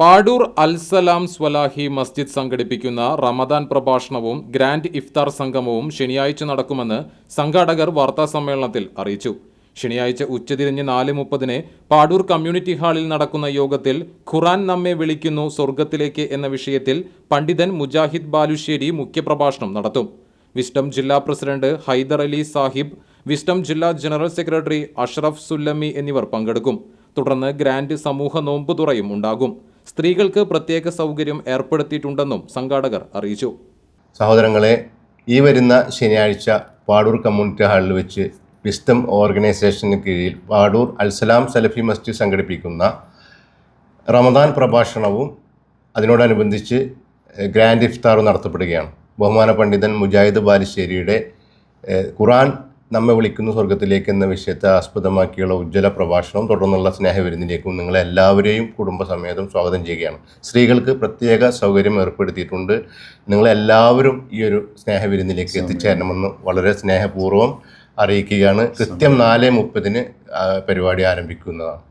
Padur al Salam സ്വലാഹി മസ്ജിദ് സംഘടിപ്പിക്കുന്ന റമദാൻ പ്രഭാഷണവും grand ഇഫ്താർ സംഗമവും ശനിയാഴ്ച നടക്കുമെന്ന് സംഘാടകർ വാർത്താസമ്മേളനത്തിൽ അറിയിച്ചു. ശനിയാഴ്ച ഉച്ചതിരിഞ്ഞ് നാല് മുപ്പതിന് പാടൂർ കമ്മ്യൂണിറ്റി ഹാളിൽ നടക്കുന്ന യോഗത്തിൽ ഖുറാൻ നമ്മെ വിളിക്കുന്നു സ്വർഗത്തിലേക്ക് എന്ന വിഷയത്തിൽ പണ്ഡിതൻ മുജാഹിദ് ബാലുശ്ശേരി മുഖ്യപ്രഭാഷണം നടത്തും. വിസ്റ്റം ജില്ലാ പ്രസിഡന്റ് ഹൈദർ അലി സാഹിബ് വിസ്റ്റം ജില്ലാ ജനറൽ സെക്രട്ടറി അഷ്റഫ് സുല്ലമി എന്നിവർ പങ്കെടുക്കും. തുടർന്ന് ഗ്രാൻഡ് സമൂഹ നോമ്പുതുറയും ഉണ്ടാകും. സ്ത്രീകൾക്ക് പ്രത്യേക സൗകര്യം ഏർപ്പെടുത്തിയിട്ടുണ്ടെന്നും സംഘാടകർ അറിയിച്ചു. സഹോദരങ്ങളെ ഈ വരുന്ന ശനിയാഴ്ച പാടൂർ കമ്മ്യൂണിറ്റി ഹാളിൽ വെച്ച് വിസ്തം ഓർഗനൈസേഷന് കീഴിൽ പാടൂർ അൽസലാം സലഫി മസ്ജിദ് സംഘടിപ്പിക്കുന്ന റമദാൻ പ്രഭാഷണവും അതിനോടനുബന്ധിച്ച് ഗ്രാൻഡ് ഇഫ്താറും നടത്തപ്പെടുകയാണ്. ബഹുമാന പണ്ഡിതൻ മുജാഹിദ് ബാലിശ്ശേരിയുടെ ഖുറാൻ നമ്മെ വിളിക്കുന്ന സ്വർഗത്തിലേക്ക് എന്ന വിഷയത്തെ ആസ്പദമാക്കിയുള്ള ഉജ്ജ്വല പ്രഭാഷണവും തുടർന്നുള്ള സ്നേഹവിരുന്നിലേക്കും നിങ്ങളെ എല്ലാവരെയും കുടുംബസമേതം സ്വാഗതം ചെയ്യുകയാണ്. സ്ത്രീകൾക്ക് പ്രത്യേക സൗകര്യം ഏർപ്പെടുത്തിയിട്ടുണ്ട്. നിങ്ങളെല്ലാവരും ഈ ഒരു സ്നേഹവിരുന്നിലേക്ക് എത്തിച്ചേരണമെന്ന് വളരെ സ്നേഹപൂർവം അറിയിക്കുകയാണ്. കൃത്യം നാല് മുപ്പതിന് പരിപാടി ആരംഭിക്കുന്നതാണ്.